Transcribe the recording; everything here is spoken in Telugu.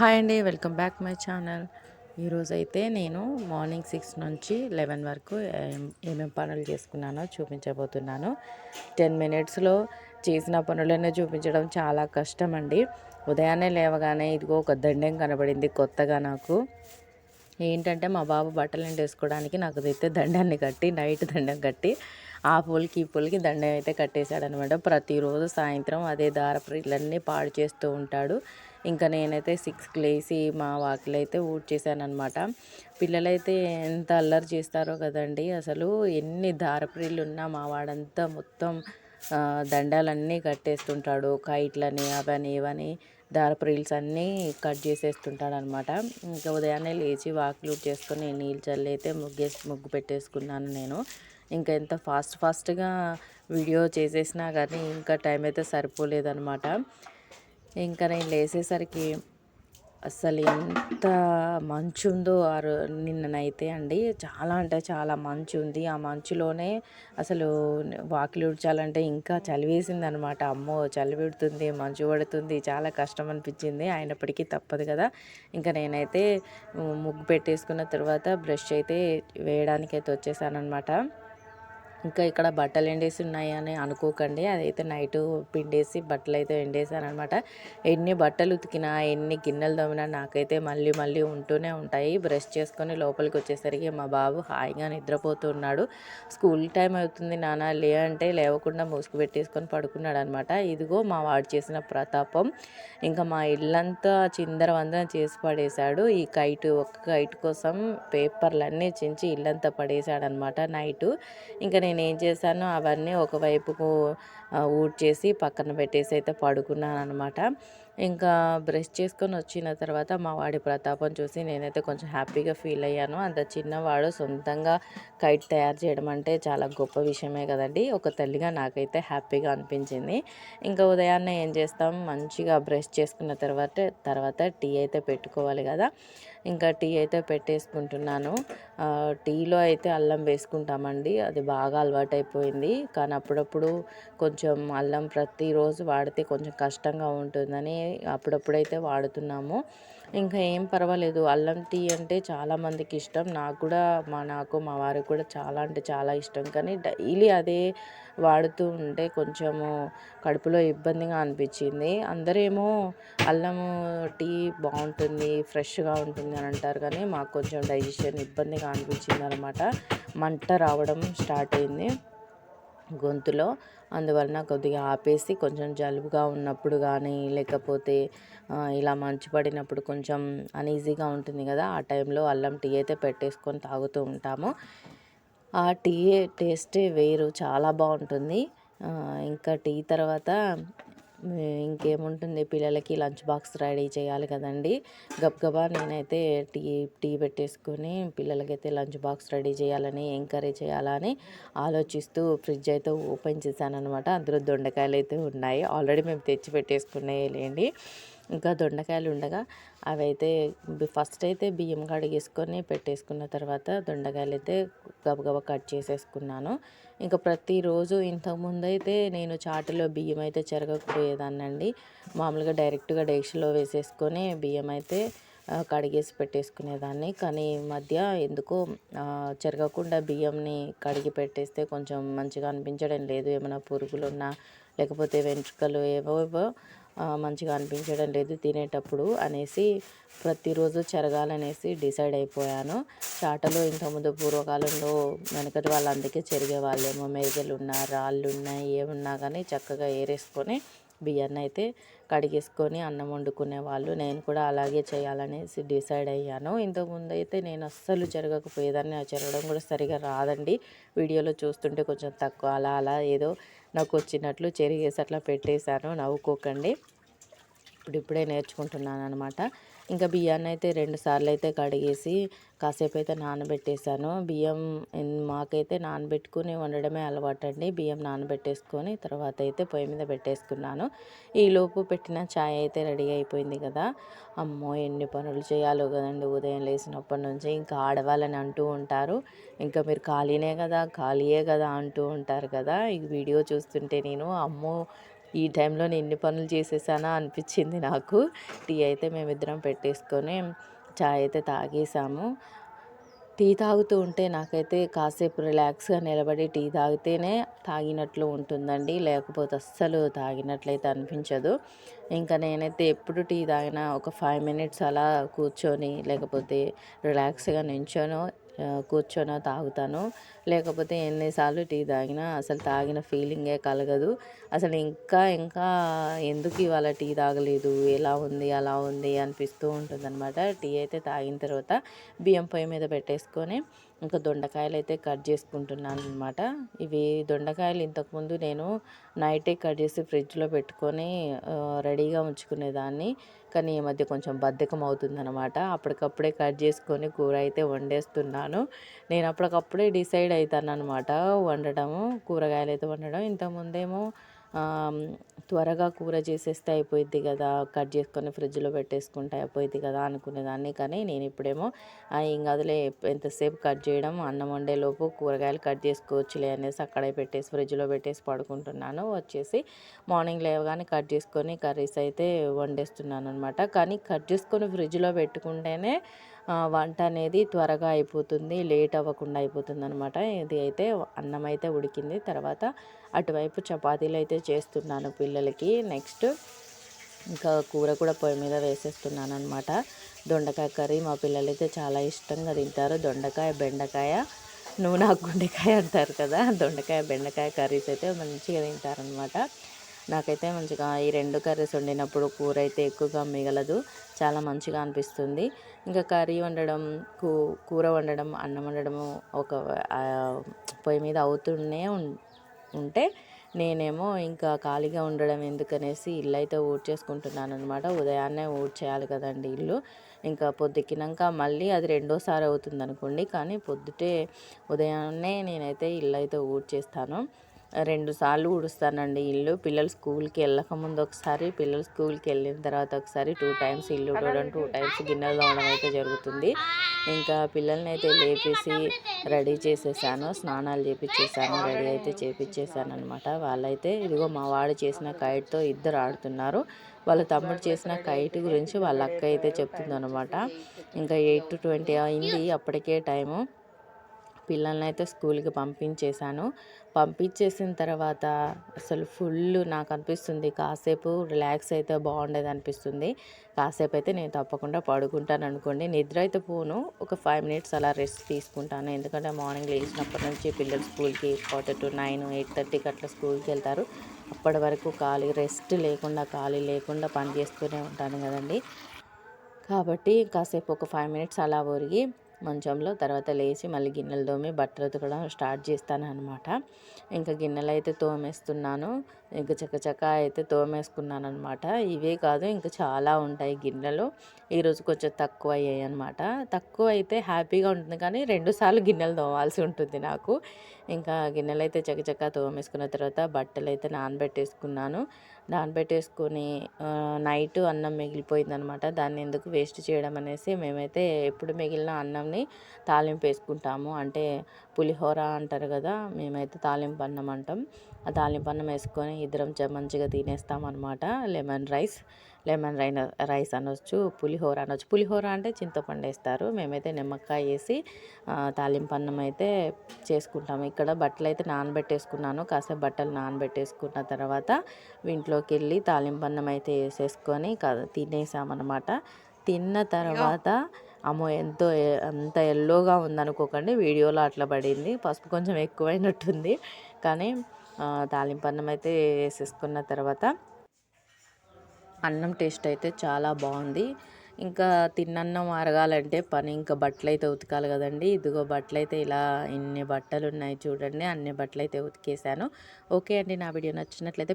హాయ్ అండి వెల్కమ్ బ్యాక్ మై ఛానల్. ఈరోజు అయితే నేను మార్నింగ్ సిక్స్ నుంచి లెవెన్ వరకు ఏమేమి ఏమేం పనులు చేసుకున్నానో చూపించబోతున్నాను. టెన్ మినిట్స్లో చేసిన పనులన్నీ చూపించడం చాలా కష్టం అండి ఉదయాన్నే లేవగానే ఇదిగో ఒక దండెం కనబడింది కొత్తగా నాకు. ఏంటంటే మా బాబు బట్టలు ఎండేసుకోవడానికి నాకు అయితే దండాన్ని కట్టి నైట్ దండం కట్టి ఆ పూలకి ఈ పూలకి దండం అయితే కట్టేశాడనమాట. ప్రతిరోజు సాయంత్రం అదే దారపు ఇళ్ళన్నీ పాడు చేస్తూ ఉంటాడు. ఇంకా నేనైతే సిక్స్కి లేచి మా వాకిలు అయితే అనమాట పిల్లలైతే ఎంత అల్లరి చేస్తారో కదండి. అసలు ఎన్ని దారపురీలు ఉన్నా మా వాడంతా మొత్తం దండాలన్నీ కట్టేస్తుంటాడు. కైట్లని అవని ఇవని దారపురిల్స్ అన్నీ కట్ చేసేస్తుంటాడు అనమాట ఇంకా ఉదయాన్నే లేచి వాకిలు చేసుకొని నీళ్ళు చల్లి అయితే ముగ్గేసి ముగ్గు పెట్టేసుకున్నాను నేను. ఇంకా ఎంత ఫాస్ట్ ఫాస్ట్గా వీడియో చేసేసినా కానీ ఇంకా టైం అయితే సరిపోలేదనమాట ఇంకా నేను లేసేసరికి అసలు ఎంత మంచు ఉందో ఆ నిన్ననైతే అండి. చాలా అంటే చాలా మంచు ఉంది. ఆ మంచులోనే అసలు వాకిలి ఉడ్చాలంటే ఇంకా చలివేసింది అనమాట అమ్మో చలి పెడుతుంది మంచు పడుతుంది చాలా కష్టం అనిపించింది. అయినప్పటికీ తప్పదు కదా. ఇంకా నేనైతే ముగ్గు పెట్టేసుకున్న తర్వాత బ్రష్ అయితే వేయడానికైతే వచ్చేసానమాట ఇంకా ఇక్కడ బట్టలు ఎండేసి ఉన్నాయి అని అనుకోకండి. అదైతే నైట్ పిండేసి బట్టలు అయితే ఎండేసాను అనమాట ఎన్ని బట్టలు ఉతికినా ఎన్ని గిన్నెలు తోమినా నాకైతే మళ్ళీ మళ్ళీ ఉంటూనే ఉంటాయి. బ్రష్ చేసుకొని లోపలికి వచ్చేసరికి మా బాబు హాయిగా నిద్రపోతున్నాడు స్కూల్ టైం అవుతుంది నాన్న లే అంటే లేవకుండా మూసుకు పెట్టేసుకొని పడుకున్నాడు అనమాట ఇదిగో మా వాడు చేసిన ప్రతాపం. ఇంకా మా ఇల్లంతా చిందరవందన చేసి పడేశాడు. ఈ కైట్ ఒక్క కైట్ కోసం పేపర్లన్నీ చించి ఇల్లంతా పడేశాడనమాట నైట్. ఇంకా ఇంకా నేను ఏం చేశాను అవన్నీ ఒకవైపుకు ఊడ్చేసి పక్కన పెట్టేసి అయితే పడుకున్నాను అనమాట ఇంకా బ్రష్ చేసుకొని వచ్చిన తర్వాత మా వాడి ప్రతాపం చూసి నేనైతే కొంచెం హ్యాపీగా ఫీల్ అయ్యాను. అంత చిన్నవాడు సొంతంగా కైట్ తయారు చేయడం అంటే చాలా గొప్ప విషయమే కదండి. ఒక తల్లిగా నాకైతే హ్యాపీగా అనిపించింది. ఇంకా ఉదయాన్నే ఏం చేస్తాం? మంచిగా బ్రష్ చేసుకున్న తర్వాత తర్వాత టీ అయితే పెట్టుకోవాలి కదా. ఇంకా టీ అయితే పెట్టేసుకుంటున్నాను. టీలో అయితే అల్లం వేసుకుంటామండి. అది బాగా అలవాటైపోయింది. కానీ అప్పుడప్పుడు కొంచెం అల్లం ప్రతిరోజు వాడితే కొంచెం కష్టంగా ఉంటుందని అప్పుడప్పుడైతే వాడుతున్నాము. ఇంకా ఏం పర్వాలేదు. అల్లం టీ అంటే చాలామందికి ఇష్టం. నాకు కూడా మా నాకు మా వారికి కూడా చాలా అంటే చాలా ఇష్టం. కానీ డైలీ అదే వాడుతూ ఉంటే కొంచెము కడుపులో ఇబ్బందిగా అనిపించింది. అందరేమో అల్లము టీ బాగుంటుంది ఫ్రెష్గా ఉంటుంది అని అంటారు కానీ మాకు కొంచెం డైజెషన్ ఇబ్బందిగా అనిపించింది అనమాట మంట రావడం స్టార్ట్ అయింది గొంతులో. అందువలన కొద్దిగా ఆపేసి కొంచెం జలుబుగా ఉన్నప్పుడు కానీ లేకపోతే ఇలా మంచు పడినప్పుడు కొంచెం అనీజీగా ఉంటుంది కదా ఆ టైంలో అల్లం టీ అయితే పెట్టేసుకొని తాగుతూ ఉంటాము. ఆ టీ టేస్టే వేరు చాలా బాగుంటుంది. ఇంకా టీ తర్వాత ఇంకేముంటుంది? పిల్లలకి లంచ్ బాక్స్ రెడీ చేయాలి కదండి. గబగబా నేనైతే టీ టీ పెట్టేసుకొని పిల్లలకైతే లంచ్ బాక్స్ రెడీ చేయాలని ఏం కర్రీ చేయాలని ఆలోచిస్తూ ఫ్రిడ్జ్ అయితే ఓపెన్ చేశాను అనమాట అందులో దొండకాయలు అయితే ఉన్నాయి. ఆల్రెడీ మేము తెచ్చి పెట్టేసుకున్నాయి లేండి. ఇంకా దొండకాయలు ఉండగా అవైతే ఫస్ట్ అయితే బియ్యం కడిగేసుకొని పెట్టేసుకున్న తర్వాత దొండకాయలు అయితే గబగబా కట్ చేసేసుకున్నాను. ఇంకా ప్రతిరోజు ఇంతకుముందు అయితే నేను చాటులో బియ్యం అయితే చెరగకపోయేదాన్నండి మామూలుగా డైరెక్ట్గా డేక్షలో వేసేసుకొని బియ్యం అయితే కడిగేసి పెట్టేసుకునేదాన్ని. కానీ ఈ మధ్య ఎందుకో చెరగకుండా బియ్యంని కడిగి పెట్టేస్తే కొంచెం మంచిగా అనిపించడం లేదు. ఏమైనా పురుగులు ఉన్నా లేకపోతే వెంట్రుకలు ఏవో ఏవో మంచిగా అనిపించడం లేదు తినేటప్పుడు అనేసి ప్రతిరోజు చెరగాలనేసి డిసైడ్ అయిపోయాను. చాటలో ఇంతకుముందు పూర్వకాలంలో వెనకటి వాళ్ళు అందుకే చెరిగే వాళ్ళేమో మెరుగలు ఉన్నా రాళ్ళు ఉన్నాయి ఏమున్నా కానీ చక్కగా ఏరేసుకొని బియ్యాన్ని అయితే కడిగేసుకొని అన్నం వండుకునే వాళ్ళు. నేను కూడా అలాగే చేయాలనేసి డిసైడ్ అయ్యాను. ఇంతకుముందు అయితే నేను అస్సలు జరగకపోయేదాన్ని. ఆ జరగడం కూడా సరిగా రాదండి. వీడియోలో చూస్తుంటే కొంచెం తక్కువ అలా అలా ఏదో నాకు వచ్చినట్లు చెరిగేసి అట్లా పెట్టేశాను. నవ్వుకోకండి. ఇప్పుడు ఇప్పుడే నేర్చుకుంటున్నాను అనమాట ఇంకా బియ్యాన్ని అయితే రెండు సార్లు అయితే కడిగేసి కాసేపు అయితే నానబెట్టేశాను. బియ్యం మాకైతే నానబెట్టుకుని వండడమే అలవాటు అండి బియ్యం నానబెట్టేసుకొని తర్వాత అయితే పొయ్యి మీద పెట్టేసుకున్నాను. ఈలోపు పెట్టిన ఛాయ్ అయితే రెడీ అయిపోయింది కదా. అమ్మో ఎన్ని పనులు చేయాలో కదండి ఉదయం లేచినప్పటి నుంచి. ఇంకా ఆడవాళ్ళని అంటూ ఉంటారు. ఇంకా మీరు ఖాళీనే కదా ఖాళీయే కదా అంటూ ఉంటారు కదా. ఈ వీడియో చూస్తుంటే నేను అమ్మో ఈ టైంలో నేను ఇన్ని పనులు చేసేసానా అనిపించింది నాకు. టీ అయితే మేమిద్దరం పెట్టేసుకొని చాయ్ అయితే తాగేసాము. టీ తాగుతూ ఉంటే నాకైతే కాసేపు రిలాక్స్గా నిలబడి టీ తాగితేనే తాగినట్లు ఉంటుందండి. లేకపోతే అస్సలు తాగినట్లయితే అనిపించదు. ఇంకా నేనైతే ఎప్పుడు టీ తాగినా ఒక ఫైవ్ మినిట్స్ అలా కూర్చొని లేకపోతే రిలాక్స్గా నించోనో ఆ, కూర్చొనో తాగుతాను. లేకపోతే ఎన్నిసార్లు టీ తాగినా అసలు తాగిన ఫీలింగే కలగదు. అసలు ఇంకా ఇంకా ఎందుకు ఇవాళ టీ తాగలేదు? ఎలా ఉంది? అలా ఉంది అనిపిస్తూ ఉంటుందన్నమాట. టీ అయితే తాగిన తర్వాత బియ్యం పొయ్యి మీద పెట్టేసుకొని ఇంకా దొండకాయలు అయితే కట్ చేసుకుంటున్నాను అనమాట ఇవి దొండకాయలు ఇంతకుముందు నేను నైటే కట్ చేసి ఫ్రిడ్జ్లో పెట్టుకొని రెడీగా ఉంచుకునేదాన్ని. కానీ ఈ మధ్య కొంచెం బద్ధకం అవుతుందన్నమాట. అప్పటికప్పుడే కట్ చేసుకొని కూర అయితే వండేస్తున్నాను. నేను అప్పటికప్పుడే డిసైడ్ అవుతాను అనమాట వండటము కూరగాయలు అయితే వండడం. ఇంతకుముందేమో త్వరగా కూర చేసేస్తే అయిపోయింది కదా. కట్ చేసుకొని ఫ్రిడ్జ్లో పెట్టేసుకుంటే అయిపోయింది కదా అనుకునేదాన్ని. కానీ నేను ఇప్పుడేమో "ఆ, ఏం కాదులే ఎంతసేపు కట్ చేయడం అన్నం వండేలోపు కూరగాయలు కట్ చేసుకోవచ్చులే అనేసి అక్కడే పెట్టేసి ఫ్రిడ్జ్లో పెట్టేసి పడుకుంటున్నాను. వచ్చేసి మార్నింగ్ లేవగానే కట్ చేసుకొని కర్రీస్ అయితే వండేస్తున్నాను అనమాట కానీ కట్ చేసుకొని ఫ్రిడ్జ్లో పెట్టుకుంటేనే వంట అనేది త్వరగా అయిపోతుంది లేట్ అవ్వకుండా అయిపోతుంది అనమాట ఇది అయితే అన్నం అయితే ఉడికింది. తర్వాత అటువైపు చపాతీలు అయితే చేస్తున్నాను పిల్లలకి. నెక్స్ట్ ఇంకా కూర కూడా పొయ్యి మీద వేసేస్తున్నాను అనమాట దొండకాయ కర్రీ మా పిల్లలైతే చాలా ఇష్టంగా తింటారు. దొండకాయ బెండకాయ నువ్వు నాకు గుండెకాయ అంటారు కదా దొండకాయ బెండకాయ కర్రీస్ అయితే మంచిగా తింటారనమాట నాకైతే మంచిగా ఈ రెండు కర్రీస్ వండినప్పుడు కూర అయితే ఎక్కువగా మిగలదు చాలా మంచిగా అనిపిస్తుంది. ఇంకా కర్రీ వండడం కూ కూర వండడం అన్నం వండడము ఒక పొయ్యి మీద అవుతూనే ఉం- ఉంటే నేనేమో ఇంకా ఖాళీగా ఉండడం ఎందుకనేసి ఇల్లు అయితే ఊడ్చేసుకుంటున్నాను అనమాట ఉదయాన్నే ఊడ్చేయాలి కదండి ఇల్లు. ఇంకా పొద్దుకినాక మళ్ళీ అది రెండోసారి అవుతుంది అనుకోండి కానీ పొద్దుటే ఉదయాన్నే నేనైతే ఇల్లు అయితే ఊడ్చేస్తాను. రెండు సార్లు ఊడుస్తానండి ఇల్లు. పిల్లలు స్కూల్కి వెళ్ళకముందు ఒకసారి పిల్లలు స్కూల్కి వెళ్ళిన తర్వాత ఒకసారి టూ టైమ్స్ ఇల్లు ఉడవడం టూ టైమ్స్ గిన్నెలు తోమడం అయితే జరుగుతుంది. ఇంకా పిల్లల్ని అయితే లేపేసి రెడీ చేసేసాను స్నానాలు చేపించేసాను రెడీ అయితే చేపించేసాను అనమాట వాళ్ళైతే ఇదిగో మా వాడు చేసిన కైట్తో ఇద్దరు ఆడుతున్నారు. వాళ్ళ తమ్ముడు చేసిన కైట్ గురించి వాళ్ళ అక్క అయితే చెప్తుందనమాట ఇంకా ఎయిట్ టు ట్వంటీ అయింది అప్పటికే టైము. పిల్లల్ని అయితే స్కూల్కి పంపించేశాను. పంపించేసిన తర్వాత అసలు ఫుల్ నాకు అనిపిస్తుంది కాసేపు రిలాక్స్ అయితే బాగుండేది అనిపిస్తుంది కాసేపు అయితే నేను తప్పకుండా పడుకుంటాను అనుకోండి నిద్ర అయితే పోను. ఒక ఫైవ్ మినిట్స్ అలా రెస్ట్ తీసుకుంటాను. ఎందుకంటే మార్నింగ్ లేచినప్పటి నుంచి పిల్లలు స్కూల్కి క్వార్టర్ టు నైన్ ఎయిట్ థర్టీకి అట్లా స్కూల్కి వెళ్తారు. అప్పటి వరకు ఖాళీ రెస్ట్ లేకుండా ఖాళీ లేకుండా పని చేస్తూనే ఉంటాను కదండి. కాబట్టి కాసేపు ఒక ఫైవ్ మినిట్స్ అలా ఒరిగి మంచంలో తర్వాత లేచి మళ్ళీ గిన్నెలు తోమి బట్టలు ఉతకడం స్టార్ట్ చేస్తాను అనమాట ఇంకా గిన్నెలు అయితే తోమేస్తున్నాను. ఇంకా చకచక అయితే తోమేసుకున్నాను అనమాట ఇవే కాదు ఇంకా చాలా ఉంటాయి గిన్నెలు. ఈరోజు కొంచెం తక్కువ అయ్యాయి అనమాట తక్కువ అయితే హ్యాపీగా ఉంటుంది కానీ రెండుసార్లు గిన్నెలు తోమాల్సి ఉంటుంది నాకు. ఇంకా గిన్నెలు అయితే చకచక తోమేసుకున్న తర్వాత బట్టలు అయితే నానబెట్టేసుకున్నాను. నానబెట్టేసుకొని నైట్ అన్నం మిగిలిపోయిందనమాట. దాన్ని ఎందుకు వేస్ట్ చేయడం అనేసి మేమైతే ఎప్పుడు మిగిలిన అన్నంని తాలింపు వేసుకుంటాము. అంటే పులిహోర అంటారు కదా మేమైతే తాలింపు అన్నం అంటాం. ఆ తాలింపు అన్నం వేసుకొని ఇద్దరం చ- మంచిగా తినేస్తాం అనమాట లెమన్ రైస్ లెమన్ రైన రైస్ అనొచ్చు పులిహోర అనొచ్చు. పులిహోర అంటే చింతపండు వేస్తారు. మేమైతే నిమ్మకాయ వేసి తాలింపన్నం తాలింపు అన్నం అయితే చేసుకుంటాము. ఇక్కడ బట్టలు అయితే నానబెట్టేసుకున్నాను. కాసేపు బట్టలు నానబెట్టేసుకున్న తర్వాత ఇంట్లోకి వెళ్ళి తాలింపు అన్నం అయితే వేసేసుకొని క- తినేసామన్నమాట. తిన్న తర్వాత అమ్మో ఎంతో అంత ఎల్లోగా ఉందనుకోకండి. వీడియోలో అట్లా పడింది. పసుపు కొంచెం ఎక్కువైనట్టుంది. కానీ తాలింపన్నం అన్నం అయితే వేసేసుకున్న తర్వాత అన్నం టేస్ట్ అయితే చాలా బాగుంది. ఇంకా తిన్నన్నం అరగాలంటే పని ఇంకా బట్టలు అయితే ఉతకాలి కదండి. ఇదిగో బట్టలు అయితే ఇలా ఇన్ని బట్టలు ఉన్నాయి చూడండి అన్ని బట్టలు అయితే ఉతికేసాను ఓకే అండి నా వీడియో నచ్చినట్లయితే